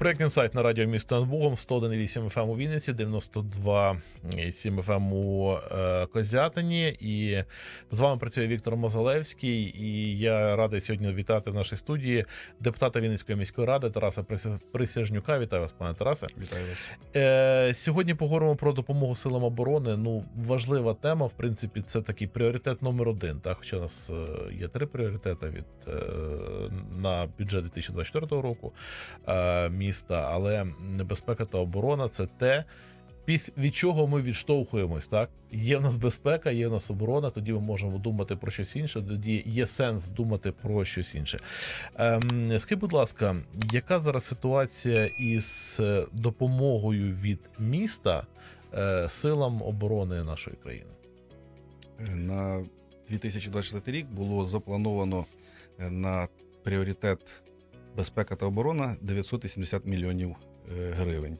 Проєкт інсайт на радіо місто над Богом 101,8 FM у Вінниці, 92,7 FM у е, Козятині. І з вами працює Віктор Мозалевський. І я радий сьогодні вітати в нашій студії депутата Вінницької міської ради Тараса Присяжнюка. Вітаю вас, пане Тарасе. Вітаю вас. Е, сьогодні поговоримо про допомогу силам оборони. Ну, важлива тема. В принципі, це такий пріоритет номер один. Так, хоча у нас е, є три пріоритети від е, на бюджет 2024 року е, міста, але небезпека та оборона це те. Від чого ми відштовхуємось, так? Є в нас безпека, є в нас оборона, тоді ми можемо думати про щось інше, тоді є сенс думати про щось інше. Ем, скажіть, будь ласка, яка зараз ситуація із е, допомогою від міста е, силам оборони нашої країни? На 2024 рік було заплановано е, на пріоритет безпека та оборона 980 мільйонів е, гривень.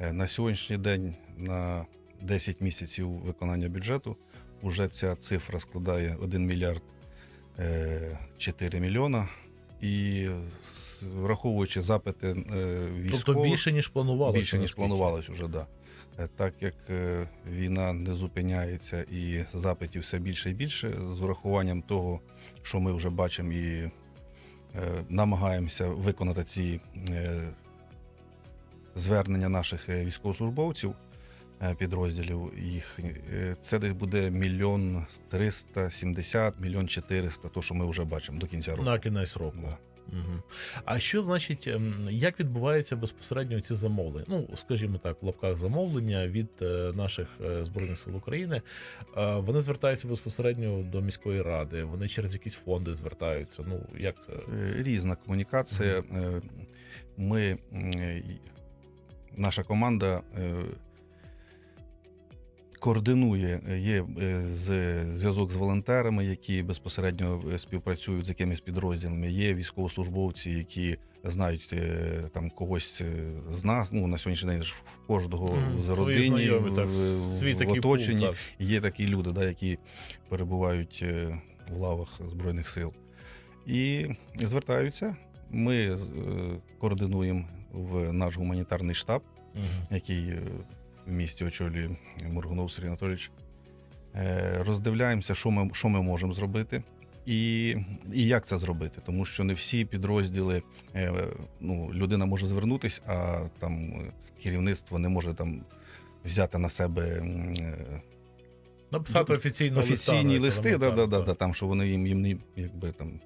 Е, На сьогоднішній день на 10 місяців виконання бюджету вже ця цифра складає 1 мільярд е, 4 мільйона. І враховуючи запити е, військових, Тобто більше ніж планувалося. Більше ніж наскільки? планувалось уже, да. Е, Так як е, війна не зупиняється і запитів все більше і більше, з урахуванням того, що ми вже бачимо і е, намагаємося виконати ці е, звернення наших е, військовослужбовців е, підрозділів, їх е, це десь буде мільйон триста сімдесят, мільйон чотириста, то що ми вже бачимо до кінця року. На кінець року. Да. Угу. А що значить, ем, як відбуваються безпосередньо ці замовлення? Ну, скажімо так, в лапках замовлення від е, наших е, збройних сил України. Е, Вони звертаються безпосередньо до міської ради. Вони через якісь фонди звертаються. Ну як це? Різна комунікація. Е, Ми, наша команда координує, е, є е, зв'язок з волонтерами, які безпосередньо е, співпрацюють з якимись підрозділами. Є військовослужбовці, які знають там когось з нас. Ну на сьогоднішній день ж в кожного Мгм. з родині, знайомі, в, так, в- свій в такий оточенні. так. Є такі люди, да, які перебувають в лавах Збройних сил. І звертаються. Ми координуємо в наш гуманітарний штаб, Мгм. який в місті очолює Моргунов Сергій Анатолійович. Е, Роздивляємося, що ми, що ми можемо зробити. І, і як це зробити, тому що не всі підрозділи е, ну, людина може звернутися, а там е, керівництво не може там взяти на себе Написати офіційно офіційні листи, да, да, да, да, да, там, що вони їм, їм не- якби там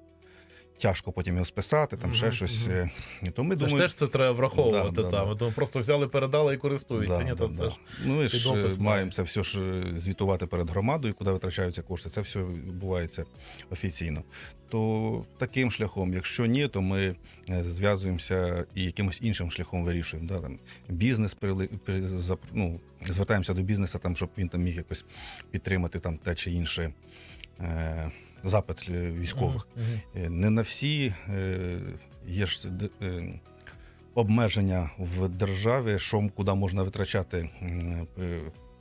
тяжко потім його списати, там ще щось. е, То ми Це ж думаємо, теж це треба враховувати. Да, да, там. да. Тому просто взяли, передали і користуються. Ні, то це ж Ну, ми ж підопис е, має. маємо це все ж е, звітувати перед громадою, куди витрачаються кошти. Це все відбувається офіційно. То таким шляхом, якщо ні, то ми е, зв'язуємося і якимось іншим шляхом вирішуємо. Да, там, бізнес зап- ну, звертаємося до бізнесу, там, щоб він там міг якось підтримати там те чи інше. Е, Запит е, військових. Е, Не на всі е, є ж обмеження в державі, що куди можна витрачати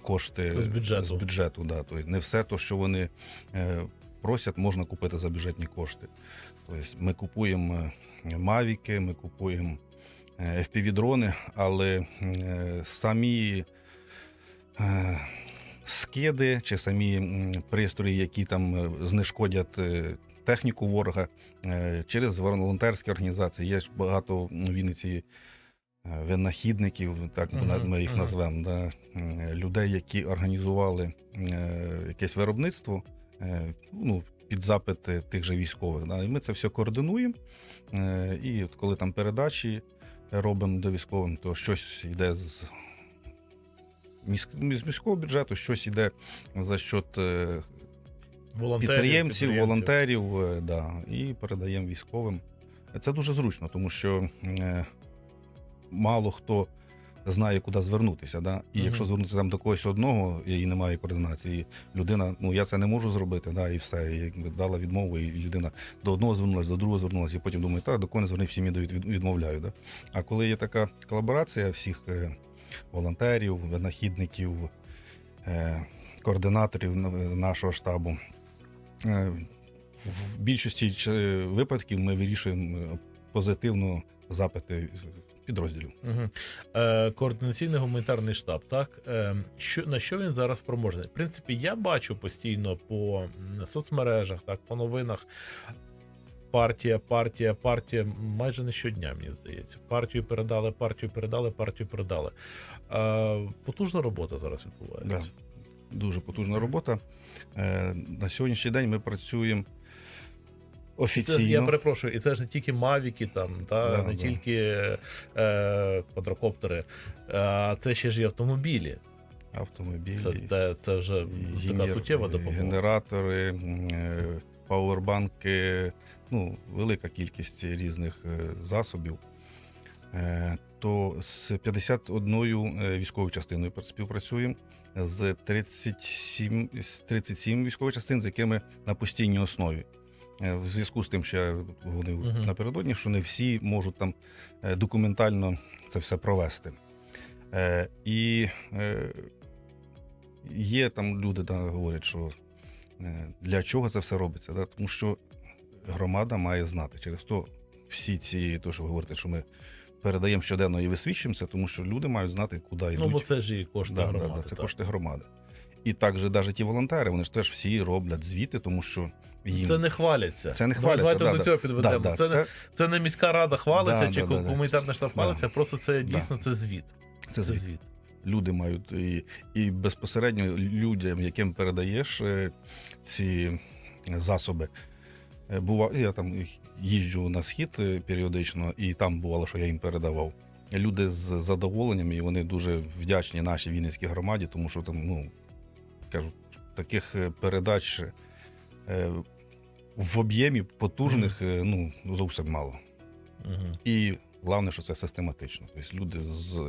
кошти З бюджету. З бюджету да. тобто не все те, що вони просять, можна купити за бюджетні кошти. Тобто ми купуємо мавіки, ми купуємо FPV-дрони, але самі. Скиди чи самі пристрої, які там е, знешкодять е, техніку ворога е, через волонтерські організації. Є ж багато в Вінниці винахідників, так ми їх мгм. назвемо, да, людей, які організували якесь виробництво ну, під запити тих же військових. Да. І ми це все координуємо. І от коли там передачі робимо до військовим, то щось йде з. З міського бюджету щось йде за счет е, Волонтерів, підприємців, волонтерів, е, да, і передаємо військовим. Це дуже зручно, тому що е, мало хто знає, куди звернутися. Да? І Мгм. якщо звернутися там до когось одного і немає координації, людина, ну я це не можу зробити, да, і все. І дала відмову, і людина до одного звернулася, до другого звернулася, і потім думає, так, до кого не звернув, всім від, від, відмовляю. Да? А коли є така колаборація всіх волонтерів, винахідників, е, координаторів нашого штабу. Е, В більшості випадків ми вирішуємо е, позитивно запити підрозділів. Угу. Е, координаційний гуманітарний штаб, так е, що на що він зараз спроможний? В принципі, я бачу постійно по соцмережах, так по новинах. Партія, партія, партія майже не щодня, мені здається. Партію передали, партію передали, партію передали. Потужна робота зараз відбувається. Дуже потужна робота. Е, На сьогоднішній день ми працюємо Це, офіційно. ж, я перепрошую, і це ж не тільки мавіки, там, та, Да, не да. тільки е, квадрокоптери, а це ще ж і автомобілі. автомобілі. Це, те, це вже і така суттєва допомога. Генератори, е, пауербанки, ну, велика кількість різних е, засобів. Е, То з 51 е, військовою частиною співпрацюємо, з 37, 37 військових частин, з якими на постійній основі. В зв'язку з тим, що я говорив напередодні, що не всі можуть там документально це все провести. І є там люди, да, говорять, що для чого це все робиться. Да? Тому що громада має знати. Через то всі ці, то, що ви говорите, що ми передаємо щоденно і висвічуємо це, тому що люди мають знати, куди йдуть. Ну, бо це ж і кошти Да, громади. да, да, це так. кошти громади. І також навіть ті волонтери, вони ж теж всі роблять звіти, тому що їм Це не хваляться. Це не Ну, хваляться, Давайте да, до да. цього підведемо. Да, да, це, це, Не, це не міська рада хвалиться, Да, чи да, да, да. гуманітарний штаб хвалиться, Да. просто це Да. дійсно це звіт. це Це звіт. Люди мають і, і безпосередньо людям, яким передаєш е, ці засоби. Е, Бува, я там їжджу на схід е, періодично, і там бувало, що я їм передавав. Люди з задоволенням, і вони дуже вдячні нашій Вінницькій громаді, тому що там, ну кажу, таких передач в об'ємі потужних ну, зовсім мало. Угу. І головне, що це систематично. Тобто люди з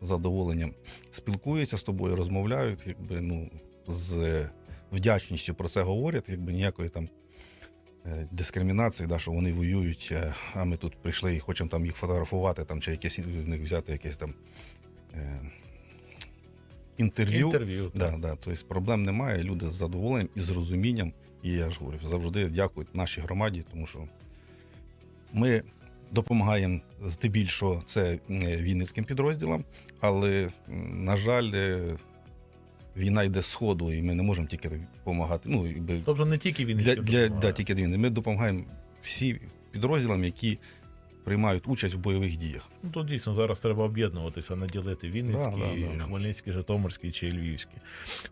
задоволенням спілкуються з тобою, розмовляють, якби ну з вдячністю про це говорять, якби ніякої там е, дискримінації, да, що вони воюють, е, а ми тут прийшли і хочемо там їх фотографувати, там чи якесь в них взяти якесь там е, інтерв'ю. Інтерв'ю. Да, да. Тобто проблем немає. Люди з задоволенням і з розумінням. І я ж говорю, завжди дякують нашій громаді, тому що ми допомагаємо здебільшого це е, вінницьким підрозділам, але, на жаль, е, війна йде з сходу, і ми не можемо тільки допомагати. Ну, якби Тобто не тільки він для, для, да, тільки війни. Ми допомагаємо всім підрозділам, які приймають участь в бойових діях. Ну, то дійсно зараз треба об'єднуватися, не ділити Вінницький, Да, да, да. Хмельницький, Житомирський чи Львівський.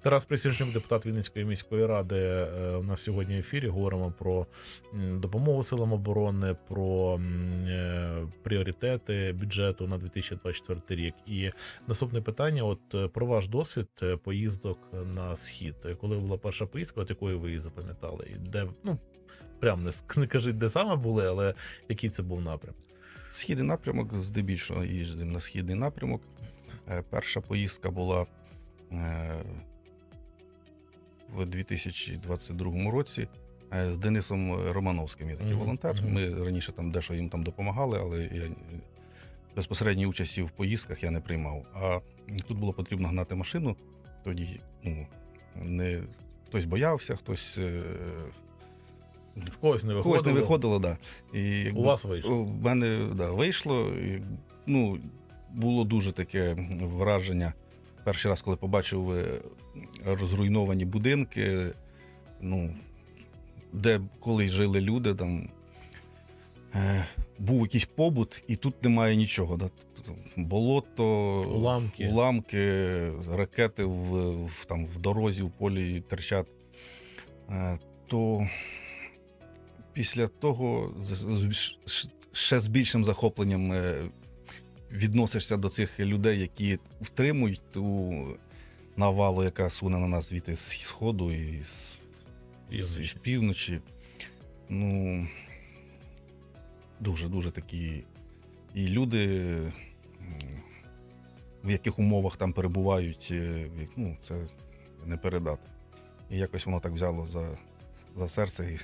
Тарас Присяжнюк, депутат Вінницької міської ради. е, У нас сьогодні в ефірі говоримо про допомогу силам оборони, про е, пріоритети бюджету на 2024 рік. І наступне питання: от е, про ваш досвід поїздок на схід. Коли була перша поїздка, от якою ви її запам'ятали? І де ну прям не, кажіть, де саме були, але який це був напрям? Східний напрямок здебільшого їздимо на східний напрямок. Е, Перша поїздка була е, в 2022 році е, з Денисом Романовським. Я такий Мгм, волонтер. Ми раніше там дещо їм там допомагали, але я безпосередньої участі в поїздках я не приймав. А тут було потрібно гнати машину. Тоді ну, не, хтось боявся, хтось. В когось не в виходило. когось не виходило, да. І, У вас вийшло. у мене да, вийшло. І, ну, було дуже таке враження. Перший раз, коли побачив е, розруйновані будинки, ну, де колись жили люди, там е, був якийсь побут, і тут немає нічого. Да. Болото, Уламки. уламки ракети в, в, там, в дорозі, в полі терчать. Е, то після того ще з більшим захопленням е, відносишся до цих людей, які втримують ту навалу, яка суне на нас звідти з сходу і з Півночі. з півночі. Ну дуже дуже такі. І люди, в яких умовах там перебувають, е, ну, це не передати. І якось воно так взяло за, за серце. І,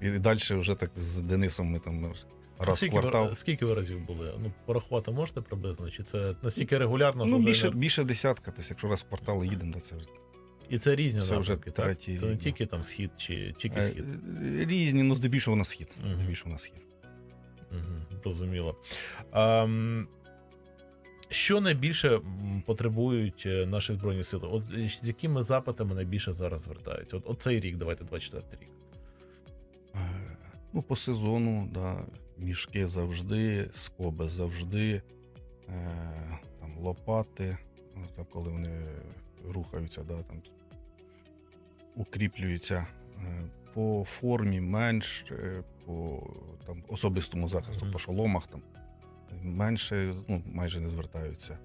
і далі вже так з Денисом ми там раз в скільки, квартал. ви, скільки ви разів були? Ну, порахувати можете приблизно? Чи це настільки регулярно, що Ну, вже більше, не- більше десятка. Тобто, якщо раз в квартал їдемо, то це вже і це різні це вже напрямки, так? третій Це не тільки там схід чи тільки Е, схід. е, різні, ну здебільшого на схід. Мгм. Здебільшого на схід. Угу, розуміло. А, Що найбільше м, потребують е, наші збройні сили? От е, з якими запитами найбільше зараз звертаються? От, от цей рік, давайте 24 рік. Ну, по сезону, да, мішки завжди, скоби завжди, е, там, лопати, ну, там, коли вони рухаються, да, там, укріплюються. Е, По формі менш, е, по там, особистому захисту, Мгм. по шоломах там, менше, ну, майже не звертаються.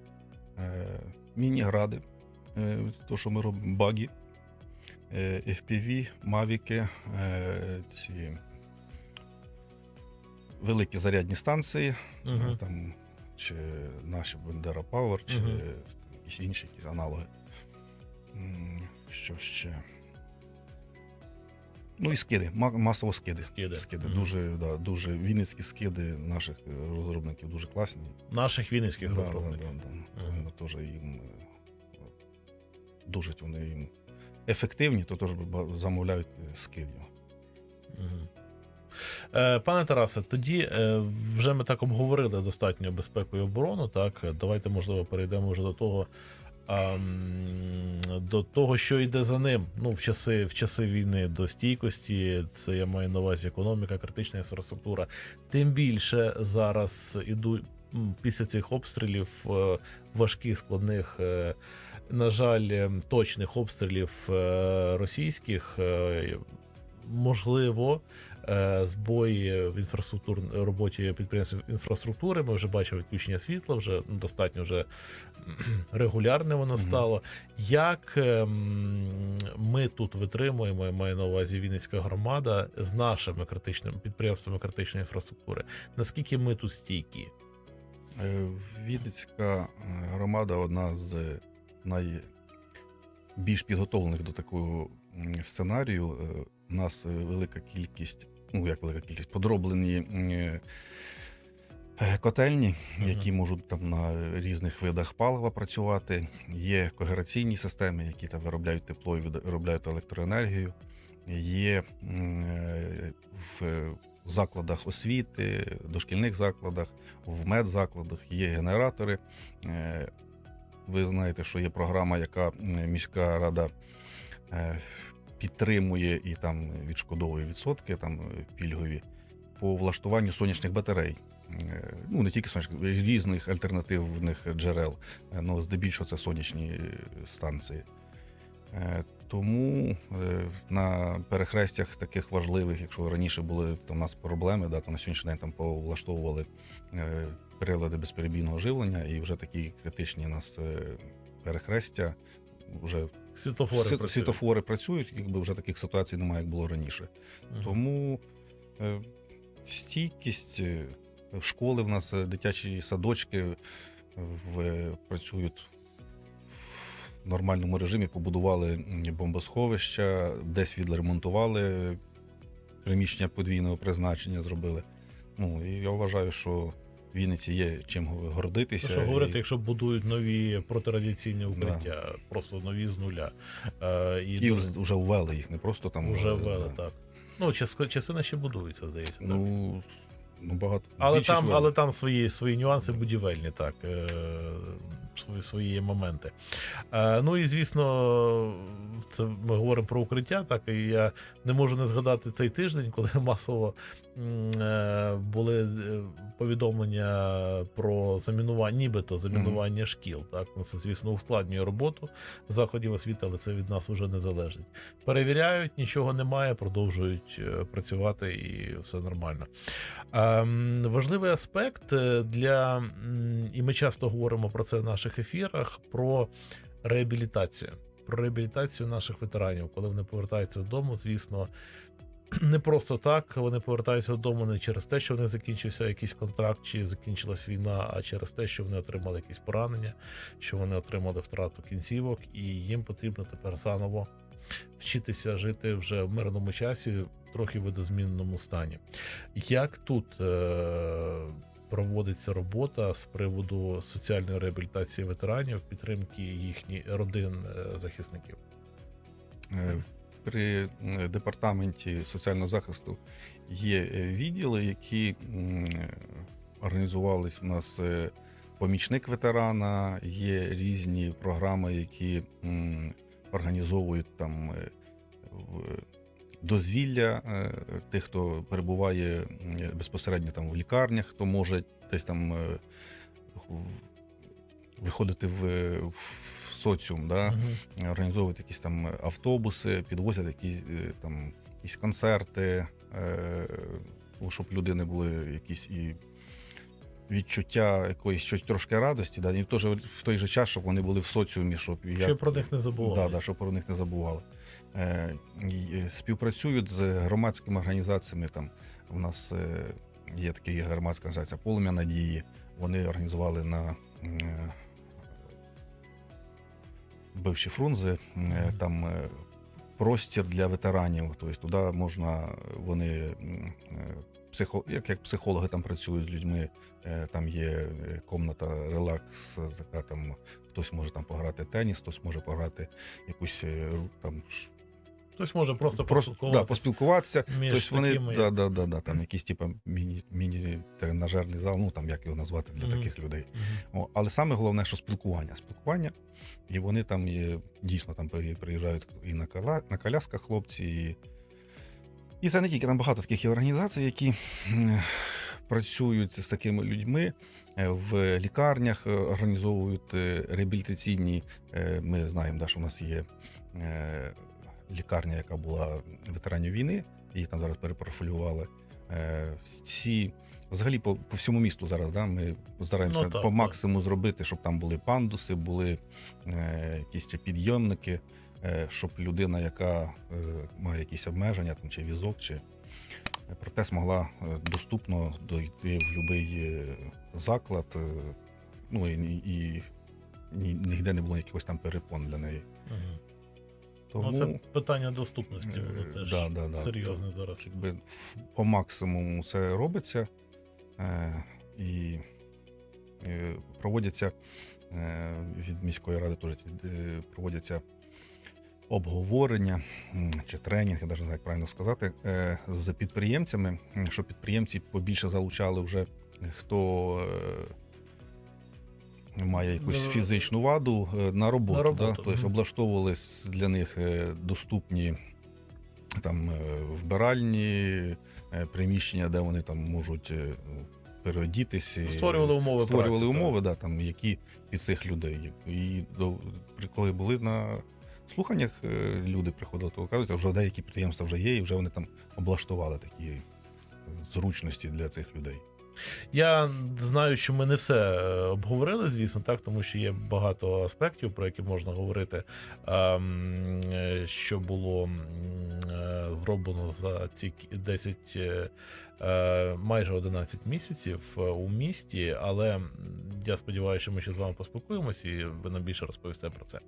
Е, Міні-гради, е, то, що ми робимо, баги, е, FPV, мавіки, е, ці великі зарядні станції, е, там, чи наші Бендера Power, чи там, якісь інші якісь аналоги. Що ще? Ну і скиди, масово скиди. Скиди. Мгм. Дуже, да, дуже вінницькі скиди наших е, розробників дуже класні. Наших вінницьких Да, розробників. Да, да, да. Мгм. Ми теж їм е, дуже вони їм ефективні, то теж замовляють скидів. Е, Пане Тарасе, тоді е, вже ми так обговорили достатньо безпеку і оборону. Так, Е, давайте, можливо, перейдемо вже до того, до того, що йде за ним. Ну, в часи, в часи війни до стійкості, це я маю на увазі економіка, критична інфраструктура. Тим більше зараз ідуть після цих обстрілів е, важких, складних. е, На жаль, е, точних обстрілів е, російських, е, можливо, е, збої в інфраструктур роботі підприємств інфраструктури. Ми вже бачимо відключення світла, вже ну, достатньо вже регулярне воно стало. Як ем, ми тут витримуємо, я маю на увазі Вінницька громада з нашими критичними підприємствами критичної інфраструктури? Наскільки ми тут стійкі? Е, Вінницька е, громада одна з найбільш підготовлених до такого сценарію. Е, У нас е, велика кількість, ну як велика кількість, подроблені е, е, котельні, які можуть там на різних видах палива працювати. Є когераційні системи, які там виробляють тепло і виробляють електроенергію. Є е, в закладах освіти, дошкільних закладах, в медзакладах є генератори. Ви знаєте, що є програма, яка міська рада підтримує і там відшкодовує відсотки, там е, пільгові по влаштуванню сонячних батарей. Е, Ну, не тільки сонячних, різних альтернативних джерел. Е, Ну, здебільшого це сонячні е, станції. Е, Тому е, на перехрестях таких важливих, якщо раніше були там у нас проблеми, да, то на сьогоднішній день там повлаштовували е, прилади безперебійного живлення, і вже такі критичні у нас е, перехрестя. Вже Світофори світ- працюють. світофори працюють, якби вже таких ситуацій немає, як було раніше. Мгм. Тому е, стійкість, е, школи в нас, е, дитячі садочки е, в, працюють в нормальному режимі, побудували м, бомбосховища, десь відремонтували приміщення подвійного призначення зробили. Ну, і я вважаю, що Вінниці є чим гордитися. Ну, що говорити, і- якщо будуть нові протирадіаційні укриття, просто нові з нуля. Е, і І вже ввели їх, не просто там вже е, ввели, да. так. Ну, частина, ще будується, здається. так. Ну, ну багато. Але більшість там, ввели. але там свої, свої нюанси будівельні, так. Е, свої, свої моменти. Е, ну і звісно, це ми говоримо про укриття. Так, і я не можу не згадати цей тиждень, коли масово були е, повідомлення про замінування, нібито замінування шкіл. Так, ну це, звісно, ускладнює роботу закладів освіти, але це від нас вже не залежить. Перевіряють, нічого немає, продовжують е, працювати і все нормально. Ем, важливий аспект е, для, і ми часто говоримо про це в наших ефірах, про реабілітацію. Про реабілітацію наших ветеранів, коли вони повертаються додому, звісно, не просто так. Вони повертаються додому не через те, що в них закінчився якийсь контракт чи закінчилась війна, а через те, що вони отримали якісь поранення, що вони отримали втрату кінцівок, і їм потрібно тепер заново вчитися жити вже в мирному часі, трохи видозмінному стані. Як тут е, проводиться робота з приводу соціальної реабілітації ветеранів, підтримки їхніх родин е, захисників? При департаменті соціального захисту є е, відділи, які організувались в нас е, помічник ветерана, є різні програми, які організовують там е, дозвілля тих, хто перебуває безпосередньо там в лікарнях, хто може десь там виходити в, в соціум. Да? Мгм. організовують якісь там автобуси, підвозять якісь е, там якісь концерти, е, щоб люди не були якісь і відчуття якоїсь щось трошки радості, да, і теж в той же час, щоб вони були в соціумі, щоб Щоб про них не забували. Да, да, щоб про них не забували. Е, і, е, співпрацюють з громадськими організаціями. Там у нас є така громадська організація Полум'я Надії. Вони організували на бивші фрунзи, е, там е, простір для ветеранів. Тобто туди можна, вони м, е, психо, як, як психологи там працюють з людьми. Е, Там є е, комната релакс, така там хтось може там пограти теніс, хтось може пограти якусь е, там Хтось може просто да, поспілкуватися поспілкуватися. між Тобто вони такими. да, да, да, да, там якийсь типу міні, міні-тренажерний зал, ну там як його назвати для Мгм. таких людей. Мгм. О, але саме головне, що спілкування. Спілкування, і вони там є, дійсно там приїжджають і на, кола, на колясках хлопці. І, і це не тільки там багато таких організацій, які працюють з такими людьми е, в лікарнях, е, організовують е, реабілітаційні. Ми знаємо, да, що в нас є лікарня, яка була ветеранів війни, її там зараз перепрофілювали. Е, Ці взагалі по, по всьому місту зараз. Да, ми стараємося Ну, так, по максимуму зробити, щоб там були пандуси, були е, якісь підйомники, е, щоб людина, яка е, має якісь обмеження, там чи візок, чи протез могла е, доступно дойти в будь-який заклад. е, Ну і, і, ні, ніде не було якихось там перепон для неї. Мгм. Тому Ну, це питання доступності, Е, воно теж да, да, да. серйозне зараз. якби по максимуму це робиться е, і е, проводяться е, від міської ради теж е, проводяться обговорення чи тренінг, я навіть не знаю, як правильно сказати, е, з підприємцями, щоб підприємці побільше залучали вже е, хто. е, Має якусь Ну, фізичну ваду е, на роботу, на роботу, Да? тобто мгм. облаштовували для них е, доступні там е, вбиральні е, приміщення, де вони там можуть переодітись. Створювали умови створювали праці, умови, да, там, які під цих людей. І коли були на слуханнях, люди приходили, то кажуть, вже деякі підприємства вже є, і вже вони там облаштували такі зручності для цих людей. Я знаю, що ми не все е, обговорили, звісно, так, тому що є багато аспектів, про які можна говорити, ем, е, що було е, зроблено за ці 10, е, е, майже 11 місяців е, у місті. Але я сподіваюся, що ми ще з вами поспілкуємося, і ви нам більше розповісте про це.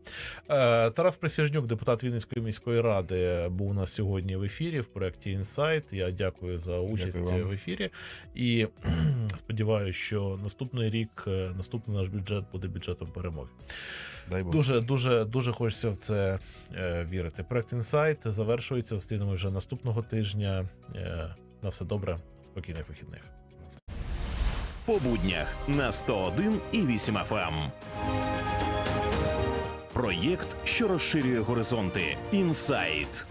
Е, Тарас Присяжнюк, депутат Вінницької міської ради, був у нас сьогодні в ефірі в проєкті Інсайт. Я дякую за участь Дякую в ефірі. І сподіваюся, що наступний рік, е, наступний наш бюджет буде бюджетом перемоги. Дай Бог. Дуже дуже дуже хочеться в це е, вірити. Проект інсайт завершується. Зустрінемо вже наступного тижня. На все добре, спокійних вихідних. по буднях на 101 і 8 FM. Проєкт, що розширює горизонти. Інсайт.